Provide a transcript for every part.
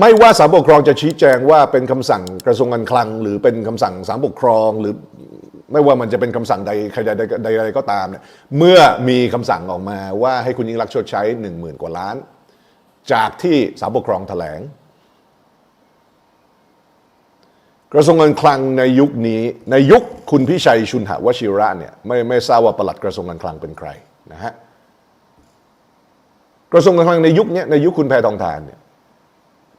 ไม่ว่าศาลปกครองจะชี้แจงว่าเป็นคำสั่งกระทรวงการคลัง หรือเป็นคำสั่งศาลปกครอง หรือไม่ว่ามันจะเป็นคำสั่งใดใครใดใดใดก็ตามเนี่ยเมื่อมีคำสั่งออกมาว่าให้คุณยิ่งรักชดใช้หนึ่งหมื่นกว่าล้าน จากที่ศาลปกครองแถลง กระทรวงการคลังในยุคนี้ในยุคคุณพิชัยชุนหวชิระเนี่ยไม่ไม่ทราบว่าปลัดกระทรวงการคลังเป็นใครนะฮะกระทรวงการคลังในยุคนี้ในยุคคุณแพทองทานเนี่ย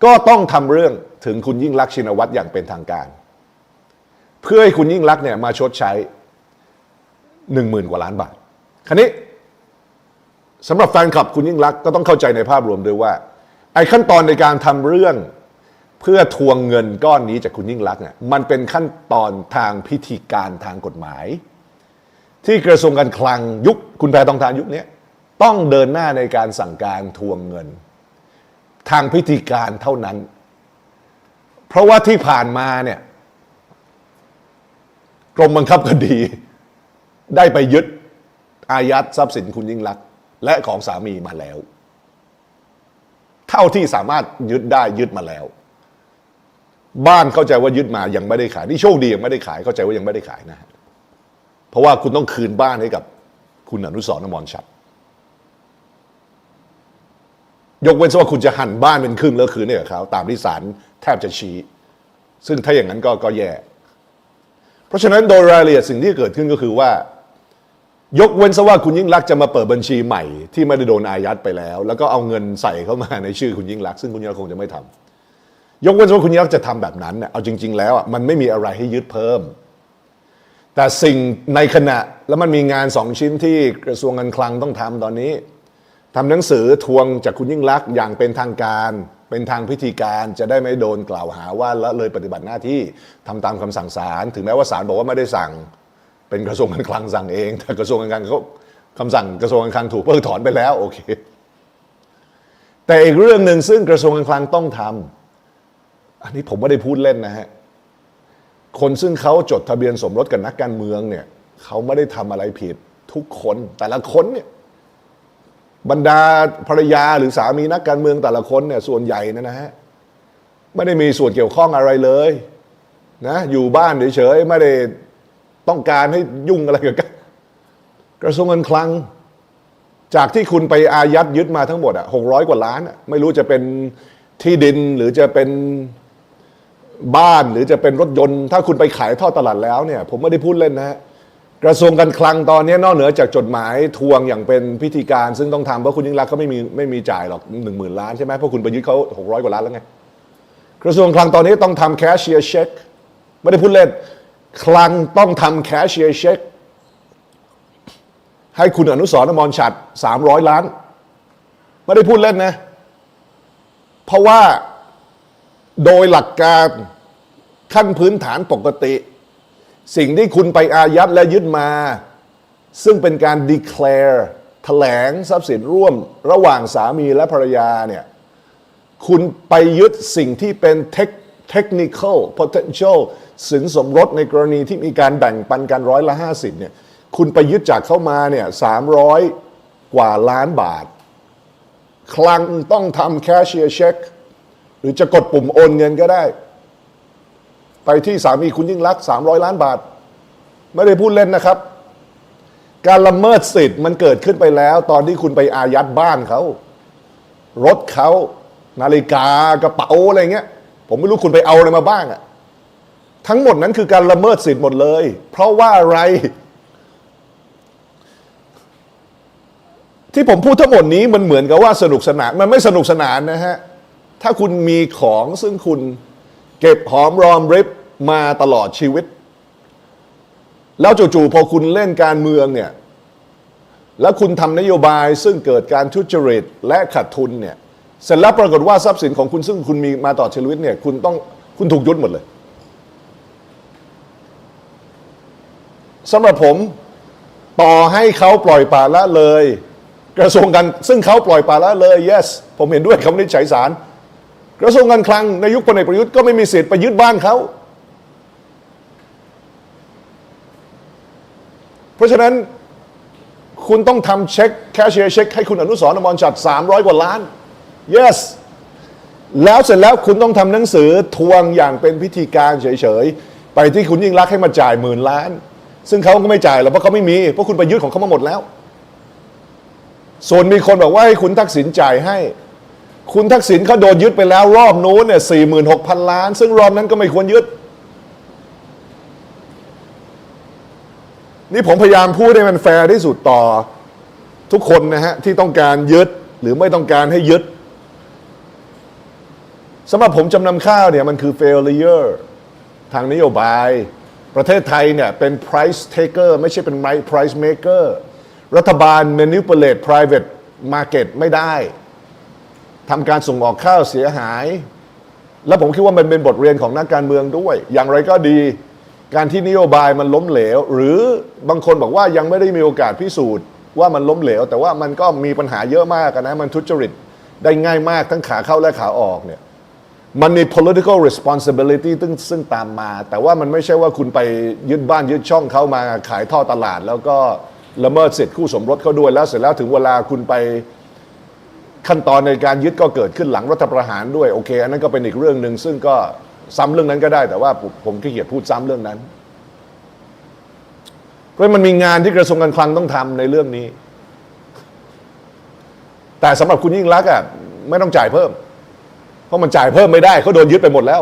ก็ต้องทำเรื่องถึงคุณยิ่งรักชินวัตรอย่างเป็นทางการ เพื่อให้คุณยิ่งรักเนี่ยมาชดใช้หนึ่งหมื่นกว่าล้านบาท คราวนี้สำหรับแฟนคลับคุณยิ่งรักก็ต้องเข้าใจในภาพรวมด้วยว่า ไอ้ขั้นตอนในการทำเรื่องเพื่อทวงเงินก้อนนี้จากคุณยิ่งรักเนี่ยมันเป็นขั้นตอนทางพิธีการทางกฎหมาย ที่กระทรวงการคลังยุคคุณแพทองทานยุคนี้ต้องเดินหน้าในการสั่งการทวงเงิน ทางพิธีการเท่านั้น เพราะว่าที่ผ่านมาเนี่ยกรมบังคับคดี ได้ไปยึดอายัดทรัพย์สินคุณยิ่งรักษณ์และของสามีมาแล้ว เท่าที่สามารถยึดได้ยึดมาแล้ว บ้านเข้าใจว่ายึดมายังไม่ได้ขายนี่โชคดียังไม่ได้ขายเข้าใจว่ายังไม่ได้ขายนะฮะเพราะว่าคุณต้องคืนบ้านให้กับคุณอนุสรณ์อมรชัด ยกเว้นว่าคุณจะหั่นบ้านเป็นครึ่งแล้วคืนให้กับเขาตามที่ศาลแทบจะชี้ ซึ่งถ้าอย่างนั้นก็ก็แย่เพราะฉะนั้นโดยรายละเอียดสิ่งที่เกิดขึ้นก็คือว่า ยกเว้นซะว่าคุณยิ่งรักจะมาเปิดบัญชีใหม่ที่ไม่ได้โดนอายัดไปแล้ว แล้วก็เอาเงินใส่เข้ามาในชื่อคุณยิ่งรัก ซึ่งคุณยิ่งรักคงจะไม่ทำยกเว้นว่าคุณยิ่งรักจะทำแบบนั้นเนี่ยเอาจริง ๆ แล้วอะมันไม่มีอะไรให้ยึดเพิ่ม แต่สิ่งในขณะแล้วมันมีงานสองชิ้นที่กระทรวงการคลังต้องทำตอนนี้ ทำหนังสือทวงจากคุณยิ่งรักษณ์อย่างเป็นทางการ เป็นทางพิธีการจะได้ไม่โดนกล่าวหาว่าละเลยปฏิบัติหน้าที่ทำตามคำสั่งศาลถึงแม้ว่าศาลบอกว่าไม่ได้สั่ง เป็นกระทรวงการคลังสั่งเอง แต่กระทรวงการคลังเขาคำสั่งกระทรวงการคลังถูกเพิกถอนไปแล้วโอเค แต่อีกเรื่องหนึ่งซึ่งกระทรวงการคลังต้องทำอันนี้ผมไม่ได้พูดเล่นนะฮะคนซึ่งเขาจดทะเบียนสมรสกับนักการเมืองเนี่ยเขาไม่ได้ทำอะไรผิดทุกคนแต่ละคนเนี่ย บรรดาภรรยาหรือสามีนักการเมืองแต่ละคนเนี่ยส่วนใหญ่นยนะฮะไม่ได้มีส่วนเกี่ยวข้องอะไรเลยนะอยู่บ้านเฉยๆไม่ได้ต้องการให้ยุ่งอะไรกับกระทรวงการคลัง จากที่คุณไปอายัดยึดมาทั้งหมดอะหกร้อยกว่าล้านอะไม่รู้จะเป็นที่ดินหรือจะเป็นบ้านหรือจะเป็นรถยนต์ ถ้าคุณไปขายท่อตลาดแล้วเนี่ย ผมไม่ได้พูดเล่นนะฮะ กระทรวงการคลังตอนนี้นอกเหนือจากจดหมายทวงอย่างเป็นพิธีการซึ่งต้องทำเพราะคุณยิ่งรักเขาไม่มีไม่มีจ่ายหรอกหนึ่งหมื่นล้านใช่ไหมเพราะคุณไปยึดเขาหกร้อยกว่าล้านแล้วไงกระทรวงคลังตอนนี้ต้องทำแคชเชียร์เช็คไม่ได้พูดเล่นคลังต้องทำแคชเชียร์เช็คให้คุณอนุสรณ์อมรฉัดสามร้อยล้าน ไม่ได้พูดเล่นนะ เพราะว่าโดยหลักการขั้นพื้นฐานปกติ สิ่งที่คุณไปอายัดและยึดมา ซึ่งเป็นการ declare แถลงทรัพย์สินร่วมระหว่างสามีและภรรยาเนี่ยคุณไปยึดสิ่งที่เป็น technical potential สินสมรสในกรณีที่มีการแบ่งปันกันร้อยละห้าสิบเนี่ยคุณไปยึดจากเข้ามาเนี่ยสามร้อยกว่าล้านบาท คลังต้องทำแคชเชียร์เช็ค หรือจะกดปุ่มโอนเงินก็ได้ ไปที่สามีคุณยิ่งรักสามร้อยล้านบาท ไม่ได้พูดเล่นนะครับ การละเมิดสิทธิ์มันเกิดขึ้นไปแล้ว ตอนที่คุณไปอายัดบ้านเขา รถเขา นาฬิกากระเป๋าอะไรเงี้ย ผมไม่รู้คุณไปเอาอะไรมาบ้างอะทั้งหมดนั้นคือการละเมิดสิทธิ์หมดเลย เพราะว่าอะไร ที่ผมพูดทั้งหมดนี้มันเหมือนกับว่าสนุกสนาน มันไม่สนุกสนานนะฮะ ถ้าคุณมีของซึ่งคุณ ก็บหอมรอมริบมาตลอดชีวิต แล้วจู่ๆพอคุณเล่นการเมืองเนี่ยแล้วคุณทำนโยบายซึ่งเกิดการทุจริตและขาดทุนเนี่ยเสร็จแล้วปรากฏว่าทรัพย์สินของคุณซึ่งคุณมีมาต่อชีวิตเนี่ยคุณต้องคุณถูกยึดหมดเลยสำหรับผมต่อให้เขาปล่อยปละละเลย กระทรวงการซึ่งเขาปล่อยปละละเลย yes ผมเห็นด้วยคำนิจฉัยสาร กระทรวงการคลังในยุคพลเอกประยุทธ์ก็ไม่มีสิทธิ์ไปยึดบ้านเขา เพราะฉะนั้นคุณต้องทำเช็คแคชเชียร์เช็คให้คุณอนุสรอมรชัด 300 กว่าล้าน yes แล้วเสร็จแล้วคุณต้องทำหนังสือทวงอย่างเป็นพิธีการเฉยๆ ไปที่คุณยิ่งรักษ์ให้มาจ่ายหมื่นล้าน ซึ่งเขาก็ไม่จ่ายหรอกเพราะเขาไม่มี เพราะคุณไปยึดของเขามาหมดแล้ว ส่วนมีคนบอกว่าให้คุณทักษิณจ่ายให้ คุณทักษิณเขาโดนยึดไปแล้ว รอบนู้นเนี่ยสี่หมื่นหกพันล้าน ซึ่งรอบนั้นก็ไม่ควรยึด นี่ผมพยายามพูดให้มันแฟร์ที่สุดต่อ ทุกคนนะฮะ ที่ต้องการยึดหรือไม่ต้องการให้ยึดสำหรับผมจำนำข้าวเนี่ยมันคือ failure ทางนโยบาย ประเทศไทยเนี่ยเป็น price taker ไม่ใช่เป็น price maker รัฐบาล manipulate private market ไม่ได้ ทำการส่งออกข้าวเสียหาย แล้วผมคิดว่ามันเป็นบทเรียนของนักการเมืองด้วย อย่างไรก็ดีการที่นโยบายมันล้มเหลว หรือบางคนบอกว่ายังไม่ได้มีโอกาสพิสูจน์ว่ามันล้มเหลว แต่ว่ามันก็มีปัญหาเยอะมากนะมันทุจริตได้ง่ายมากทั้งขาเข้าและขาออกเนี่ยมันมี political responsibility ซึ่งซึ่งตามมา แต่ว่ามันไม่ใช่ว่าคุณไปยึดบ้านยึดช่องเขามาขายท่อตลาด แล้วก็ละเมิดสิทธิคู่สมรสเขาด้วยแล้วเสร็จแล้วถึงเวลาคุณไป ขั้นตอนในการยึดก็เกิดขึ้นหลังรัฐประหารด้วยโอเค อันนั้นก็เป็นอีกเรื่องหนึ่งซึ่งก็ซ้ำเรื่องนั้นก็ได้ แต่ว่าผมขี้เกียจพูดซ้ำเรื่องนั้น เพราะมันมีงานที่กระทรวงการคลังต้องทำในเรื่องนี้ แต่สำหรับคุณยิ่งรักอะไม่ต้องจ่ายเพิ่ม เพราะมันจ่ายเพิ่มไม่ได้เขาโดนยึดไปหมดแล้ว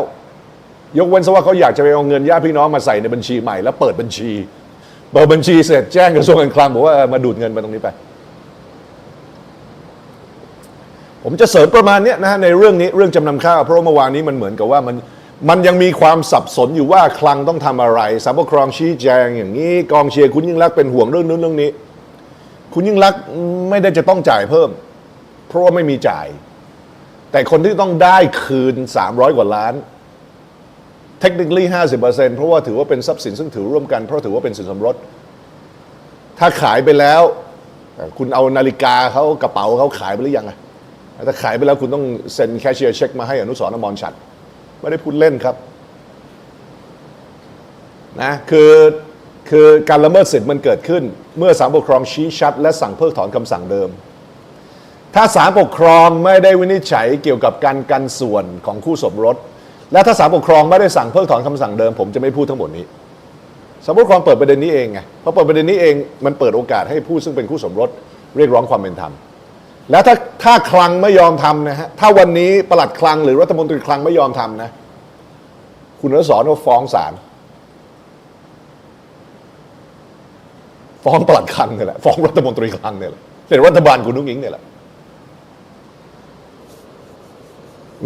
ยกเว้นซะว่าเขาอยากจะไปเอาเงินญาติพี่น้องมาใส่ในบัญชีใหม่แล้วเปิดบัญชีเปิดบัญชีเสร็จแจ้งกระทรวงการคลังบอกว่ามาดูดเงินมาตรงนี้ไป ผมจะเสริมประมาณนี้นะฮะในเรื่องนี้เรื่องจำนำข้าวเพราะเมื่อวานนี้มันเหมือนกับว่ามันมันยังมีความสับสนอยู่ว่าคลังต้องทำอะไรสามปกครองชี้แจงอย่างนี้กองเชียร์คุณยิ่งรักษณ์เป็นห่วงเรื่องนู้นเรื่องนี้ คุณยิ่งรักษณ์ไม่ได้จะต้องจ่ายเพิ่ม เพราะว่าไม่มีจ่าย แต่คนที่ต้องได้คืน 300 กว่าล้าน technically 50%เพราะว่าถือว่าเป็นทรัพย์สินซึ่งถือร่วมกันเพราะถือว่าเป็นสินสมรส ถ้าขายไปแล้ว คุณเอานาฬิกาเขากระเป๋าเขาขายไปหรือยังอะ ถ้าขายไปแล้วคุณต้องเซ็นแคชเชียร์เช็คมาให้อนุสรณ์อมรชัด ไม่ได้พูดเล่นครับนะคือคือการละเมิดสิทธิ์มันเกิดขึ้น เมื่อศาลปกครองชี้ชัด และสั่งเพิกถอนคำสั่งเดิม ถ้าศาลปกครองไม่ได้วินิจฉัยเกี่ยวกับการกันส่วนของคู่สมรส และถ้าศาลปกครองไม่ได้สั่งเพิกถอนคำสั่งเดิม ผมจะไม่พูดทั้งหมดนี้ศาลปกครองเปิดประเด็นนี้เองไงพอเปิดประเด็นนี้เองมันเปิดโอกาสให้ผู้ซึ่งเป็นคู่สมรสเรียกร้องความเป็นธรรม แล้วถ้าถ้าคลังไม่ยอมทำนะฮะถ้าวันนี้ประหลัดคลังหรือรัฐมนตรีคลังไม่ยอมทำนะ คุณอนุสรก็ฟ้องศาลฟ้องปลัดคลังเนี่ยแหละฟ้องรัฐมนตรีคลังเนี่ยแหละเป็นรัฐบาลคุณนุ้งอิงเนี่ยแหละ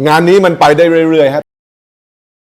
งานนี้มันไปได้เรื่อยๆฮะ